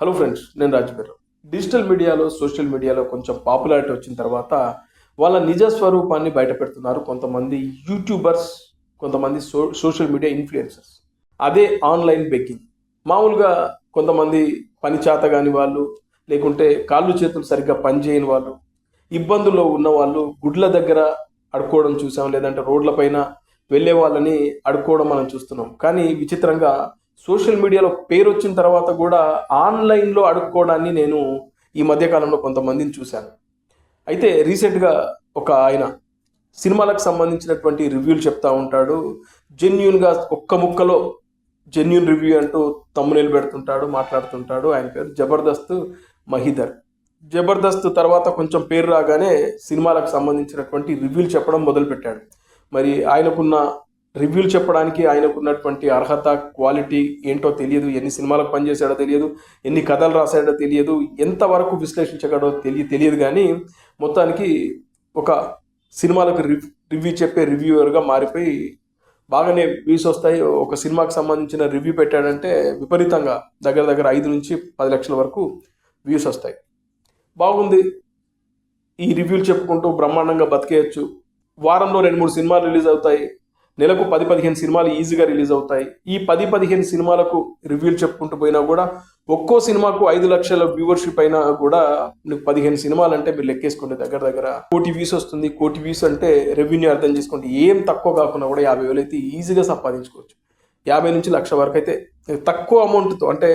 Hello friends నేను రాజుగారు digital మీడియాలో సోషల్ మీడియాలో కొంచెం పాపులారిటీ వచ్చిన తర్వాత వాళ్ళ నిజ స్వరూపాన్ని బయట పెడుతున్నారు కొంతమంది యూట్యూబర్స్ కొంతమంది సో సోషల్ మీడియా ఇన్ఫ్లుయెన్సర్స్ అదే ఆన్లైన్ బెగ్గింగ్ మామూలుగా కొంతమంది పని చేత కాని వాళ్ళు లేకుంటే కాళ్ళు చేతులు సరిగ్గా పనిచేయని వాళ్ళు ఇబ్బందుల్లో ఉన్న వాళ్ళు గుడ్ల దగ్గర అడుక్కోవడం చూసాం లేదంటే రోడ్లపైన వెళ్ళే వాళ్ళని అడుక్కోవడం మనం చూస్తున్నాం. కానీ విచిత్రంగా సోషల్ మీడియాలో పేరు వచ్చిన తర్వాత కూడా ఆన్లైన్లో అడుక్కోవడాన్ని నేను ఈ మధ్యకాలంలో కొంతమందిని చూశాను. అయితే రీసెంట్గా ఒక ఆయన సినిమాలకు సంబంధించినటువంటి రివ్యూలు చెప్తా ఉంటాడు. జెన్యున్గా ఒక్క ముక్కలో జెన్యున్ రివ్యూ అంటూ తమ్మునేలు పెడుతుంటాడు మాట్లాడుతుంటాడు. ఆయన పేరు జబర్దస్త్ మహిదర్. జబర్దస్త్ తర్వాత కొంచెం పేరు రాగానే సినిమాలకు సంబంధించినటువంటి రివ్యూలు చెప్పడం మొదలుపెట్టాడు. మరి ఆయనకున్న రివ్యూలు చెప్పడానికి ఆయనకున్నటువంటి అర్హత క్వాలిటీ ఏంటో తెలియదు. ఎన్ని సినిమాలకు పనిచేశాడో తెలియదు. ఎన్ని కథలు రాశాడో తెలియదు. ఎంతవరకు విశ్లేషించగడో తెలియ తెలియదు కానీ మొత్తానికి ఒక సినిమాలకు రివ్ రివ్యూ చెప్పే రివ్యూవర్గా మారిపోయి బాగానే వ్యూస్ వస్తాయి. ఒక సినిమాకి సంబంధించిన రివ్యూ పెట్టాడంటే విపరీతంగా దగ్గర దగ్గర ఐదు నుంచి పది లక్షల వరకు వ్యూస్ వస్తాయి. బాగుంది. ఈ రివ్యూలు చెప్పుకుంటూ బ్రహ్మాండంగా బతికేయచ్చు. వారంలో రెండు మూడు సినిమాలు రిలీజ్ అవుతాయి. నెలకు పది పదిహేను సినిమాలు ఈజీగా రిలీజ్ అవుతాయి. ఈ పది పదిహేను సినిమాలకు రివ్యూలు చెప్పుకుంటూ పోయినా కూడా ఒక్కో సినిమాకు ఐదు లక్షల వ్యూవర్షిప్ అయినా కూడా మీకు పదిహేను సినిమాలు అంటే మీరు లెక్కేసుకోండి దగ్గర దగ్గర. కోటి వ్యూస్ వస్తుంది. కోటి వ్యూస్ అంటే రెవెన్యూ అర్థం చేసుకోండి. ఏం తక్కువ కాకుండా కూడా యాభై వేలు అయితే ఈజీగా సంపాదించుకోవచ్చు. యాభై నుంచి లక్ష వరకు అయితే తక్కువ అమౌంట్తో అంటే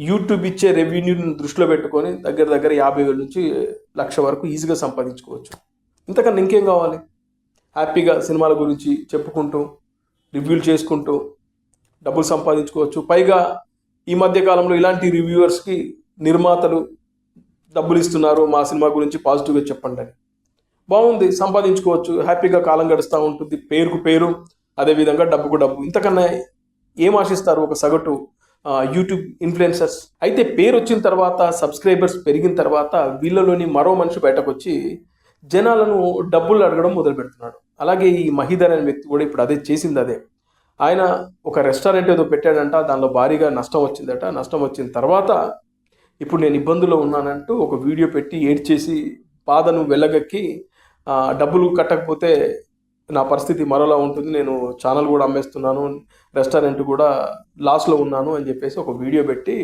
యూట్యూబ్ ఇచ్చే రెవెన్యూని దృష్టిలో పెట్టుకొని దగ్గర దగ్గర యాభై వేల నుంచి లక్ష వరకు ఈజీగా సంపాదించుకోవచ్చు. ఇంతకన్నా ఇంకేం కావాలి? హ్యాపీగా సినిమాల గురించి చెప్పుకుంటూ రివ్యూలు చేసుకుంటూ డబ్బులు సంపాదించుకోవచ్చు. పైగా ఈ మధ్య కాలంలో ఇలాంటి రివ్యూవర్స్కి నిర్మాతలు డబ్బులు ఇస్తున్నారు. మా సినిమా గురించి పాజిటివ్గా చెప్పండి అని. బాగుంది సంపాదించుకోవచ్చు. హ్యాపీగా కాలం గడుస్తూ ఉంటుంది. పేరుకు పేరు అదేవిధంగా డబ్బుకు డబ్బు. ఇంతకన్నా ఏం ఆశిస్తారు ఒక సగటు యూట్యూబ్ ఇన్ఫ్లుయెన్సర్స్? అయితే పేరు వచ్చిన తర్వాత సబ్స్క్రైబర్స్ పెరిగిన తర్వాత వీళ్ళలోని మరో మనిషి బయటకు వచ్చి జనాలను డబ్బులు అడగడం మొదలు పెడుతున్నాడు అలాగే ఈ మహిదర్ అనే వ్యక్తి కూడా ఇప్పుడు అదే చేసింది అదే. ఆయన ఒక రెస్టారెంట్ ఏదో పెట్టాడంట దానిలో భారీగా నష్టం వచ్చిందట. నష్టం వచ్చిన తర్వాత ఇప్పుడు నేను ఇబ్బందుల్లో ఉన్నానంటూ ఒక వీడియో పెట్టి ఏడ్చేసి బాధను వెళ్ళగక్కి డబ్బులు కట్టకపోతే నా పరిస్థితి మరోలా ఉంటుంది. నేను ఛానల్ కూడా అమ్మేస్తున్నాను రెస్టారెంట్ కూడా లాస్లో ఉన్నాను అని చెప్పేసి ఒక వీడియో పెట్టి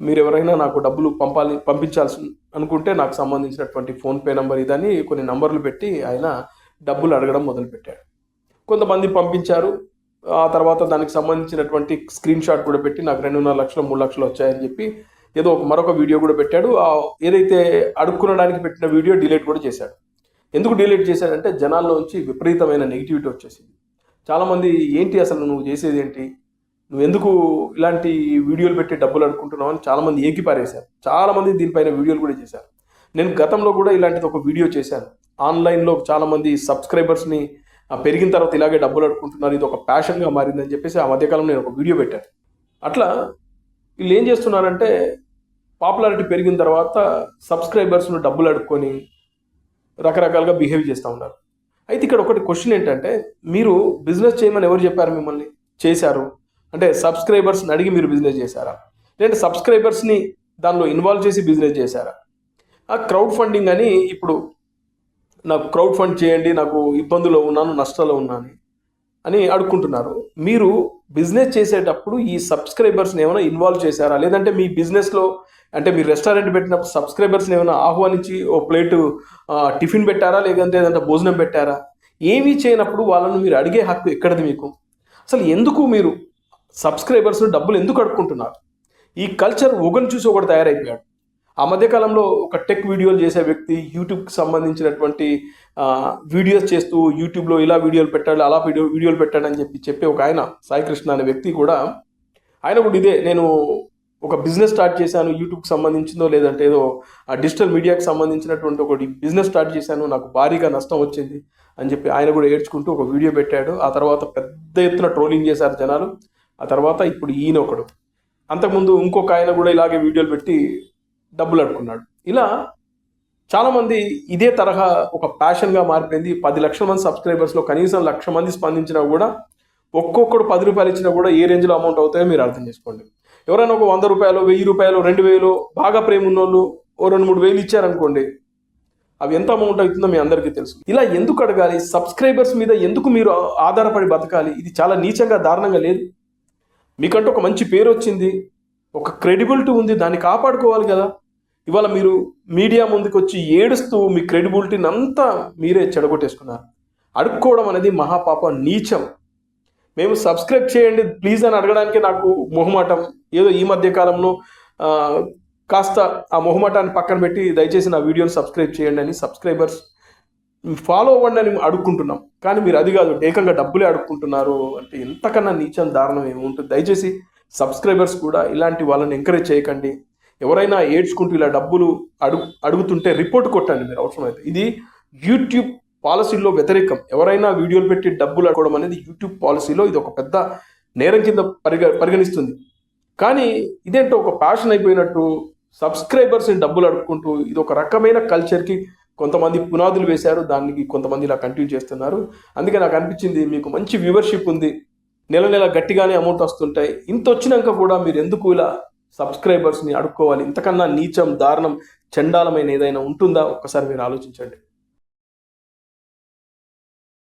మీరు ఎవరైనా నాకు డబ్బులు పంపాలి పంపించాల్సి అనుకుంటే నాకు సంబంధించినటువంటి ఫోన్పే నెంబర్ ఇదని కొన్ని నంబర్లు పెట్టి ఆయన డబ్బులు అడగడం మొదలుపెట్టాడు. కొంతమంది పంపించారు. ఆ తర్వాత దానికి సంబంధించినటువంటి స్క్రీన్ షాట్ కూడా పెట్టి నాకు రెండున్నర లక్షలు మూడు లక్షలు వచ్చాయని చెప్పి ఏదో ఒక మరొక వీడియో కూడా పెట్టాడు. ఆ ఏదైతే అడుక్కునడానికి పెట్టిన వీడియో డిలీట్ కూడా చేశాడు. ఎందుకు డిలీట్ చేశాడంటే జనాల్లోంచి విపరీతమైన నెగిటివిటీ వచ్చేసింది. చాలామంది ఏంటి అసలు నువ్వు చేసేది ఏంటి? నువ్వు ఎందుకు ఇలాంటి వీడియోలు పెట్టి డబ్బులు అడుక్కుంటున్నావు అని చాలామంది ఏకిపారేశారు. చాలామంది దీనిపైన వీడియోలు కూడా చేశారు. నేను గతంలో కూడా ఇలాంటిది ఒక వీడియో చేశాను. ఆన్లైన్లో చాలామంది సబ్స్క్రైబర్స్ని పెరిగిన తర్వాత ఇలాగే డబ్బులు అడుక్కుంటున్నారు ఇది ఒక ప్యాషన్గా మారిందని చెప్పేసి ఆ మధ్యకాలం నేను ఒక వీడియో పెట్టాను. అట్లా వీళ్ళు ఏం చేస్తున్నారంటే పాపులారిటీ పెరిగిన తర్వాత సబ్స్క్రైబర్స్ను డబ్బులు అడుక్కొని రకరకాలుగా బిహేవ్ చేస్తూ ఉన్నారు. అయితే ఇక్కడ ఒకటి క్వశ్చన్ ఏంటంటే మీరు బిజినెస్ చేయమని ఎవరు చెప్పారు మిమ్మల్ని? చేశారు. అంటే సబ్స్క్రైబర్స్ని అడిగి మీరు బిజినెస్ చేశారా? లేదంటే సబ్స్క్రైబర్స్ని దానిలో ఇన్వాల్వ్ చేసి బిజినెస్ చేశారా? ఆ క్రౌడ్ ఫండింగ్ అని ఇప్పుడు నాకు క్రౌడ్ ఫండ్ చేయండి నాకు ఇబ్బందులో ఉన్నాను నష్టాల్లో ఉన్నాను అని అడుక్కుంటున్నారు. మీరు బిజినెస్ చేసేటప్పుడు ఈ సబ్స్క్రైబర్స్ని ఏమైనా ఇన్వాల్వ్ చేశారా? లేదంటే మీ బిజినెస్లో అంటే మీరు రెస్టారెంట్ పెట్టినప్పుడు సబ్స్క్రైబర్స్ని ఏమైనా ఆహ్వానించి ఓ ప్లేటు టిఫిన్ పెట్టారా? లేదంటే ఏదంటే భోజనం పెట్టారా? ఏమీ చేయనప్పుడు వాళ్ళను మీరు అడిగే హక్కు ఎక్కడిది మీకు? అసలు ఎందుకు మీరు సబ్స్క్రైబర్స్ డబ్బులు ఎందుకు అడుక్కుంటున్నారు ఈ కల్చర్ ఒకరిని చూసి ఒకటి తయారైపోయాడు. ఆ మధ్యకాలంలో ఒక టెక్ వీడియోలు చేసే వ్యక్తి యూట్యూబ్కి సంబంధించినటువంటి వీడియోస్ చేస్తూ యూట్యూబ్లో ఇలా వీడియోలు పెట్టాడు అలా వీడియో వీడియోలు పెట్టాడు అని చెప్పి చెప్పే ఒక ఆయన సాయికృష్ణ అనే వ్యక్తి కూడా ఆయన కూడా ఇదే నేను ఒక బిజినెస్ స్టార్ట్ చేశాను యూట్యూబ్కి సంబంధించిందో లేదంటే ఏదో ఆ డిజిటల్ మీడియాకి సంబంధించినటువంటి ఒకటి బిజినెస్ స్టార్ట్ చేశాను నాకు భారీగా నష్టం వచ్చింది అని చెప్పి ఆయన కూడా ఏడ్చుకుంటూ ఒక వీడియో పెట్టాడు. ఆ తర్వాత పెద్ద ఎత్తున ట్రోలింగ్ చేశారు జనాలు. ఆ తర్వాత ఇప్పుడు ఈయన ఒకడు. అంతకుముందు ఇంకొక ఆయన కూడా ఇలాగే వీడియోలు పెట్టి డబ్బులు అడుకున్నాడు ఇలా చాలామంది ఇదే తరహా ఒక ప్యాషన్గా మారిపోయింది. పది లక్షల మంది సబ్స్క్రైబర్స్లో కనీసం లక్ష మంది స్పందించినా కూడా ఒక్కొక్కడు పది రూపాయలు ఇచ్చినా కూడా ఏ రేంజ్లో అమౌంట్ అవుతాయో మీరు అర్థం చేసుకోండి. ఎవరైనా ఒక వంద రూపాయలు వెయ్యి రూపాయలు రెండు వేలు బాగా ప్రేమ ఉన్నోళ్ళు ఓ రెండు మూడు వేలు ఇచ్చారనుకోండి అవి ఎంత అమౌంట్ అవుతుందో మీ అందరికీ తెలుసు. ఇలా ఎందుకు అడగాలి? సబ్స్క్రైబర్స్ మీద ఎందుకు మీరు ఆధారపడి బతకాలి? ఇది చాలా నీచంగా దారుణంగా లేదు. మీకంటూ ఒక మంచి పేరు వచ్చింది ఒక క్రెడిబిలిటీ ఉంది దాన్ని కాపాడుకోవాలి కదా. ఇవాళ మీరు మీడియా ముందుకు వచ్చి ఏడుస్తూ మీ క్రెడిబిలిటీని అంతా మీరే చెడగొట్టేసుకున్నారు. అడుక్కోవడం అనేది మహాపాప నీచం. మేము సబ్స్క్రైబ్ చేయండి ప్లీజ్ అని అడగడానికి నాకు మొహమాటం ఏదో ఈ మధ్య కాలంలో కాస్త ఆ మొహమాటాన్ని పక్కన పెట్టి దయచేసి నా వీడియోని సబ్స్క్రైబ్ చేయండి అని సబ్స్క్రైబర్స్ ఫాలో అవ్వండి అని అడుక్కుంటున్నాం. కానీ మీరు అది కాదు ఏకంగా డబ్బులే అడుక్కుంటున్నారు అంటే ఎంతకన్నా నీచం దారుణం ఏముంటుంది దయచేసి సబ్స్క్రైబర్స్ కూడా ఇలాంటి వాళ్ళని ఎంకరేజ్ చేయకండి. ఎవరైనా ఏడ్చుకుంటూ ఇలా డబ్బులు అడుగు అడుగుతుంటే రిపోర్ట్ కొట్టండి మీరు అవసరమైతే. ఇది యూట్యూబ్ పాలసీలో వ్యతిరేకం. ఎవరైనా వీడియోలు పెట్టి డబ్బులు అడగడం అనేది యూట్యూబ్ పాలసీలో ఇది ఒక పెద్ద నేరం కింద పరిగ పరిగణిస్తుంది. కానీ ఇదేంటో ఒక ప్యాషన్ అయిపోయినట్టు సబ్స్క్రైబర్స్ని డబ్బులు అడుక్కుంటూ ఇది ఒక రకమైన కల్చర్కి కొంతమంది పునాదులు వేశారు దానికి కొంతమంది ఇలా కంటిన్యూ చేస్తున్నారు. అందుకే నాకు అనిపించింది మీకు మంచి వ్యూవర్షిప్ ఉంది. నెల నెల గట్టిగానే అమౌంట్ వస్తుంటాయి. ఇంత వచ్చినాక కూడా మీరు ఎందుకు ఇలా సబ్స్క్రైబర్స్ని అడుక్కోవాలి? ఇంతకన్నా నీచం దారుణం చండాలమైన ఏదైనా ఉంటుందా? ఒక్కసారి మీరు ఆలోచించండి.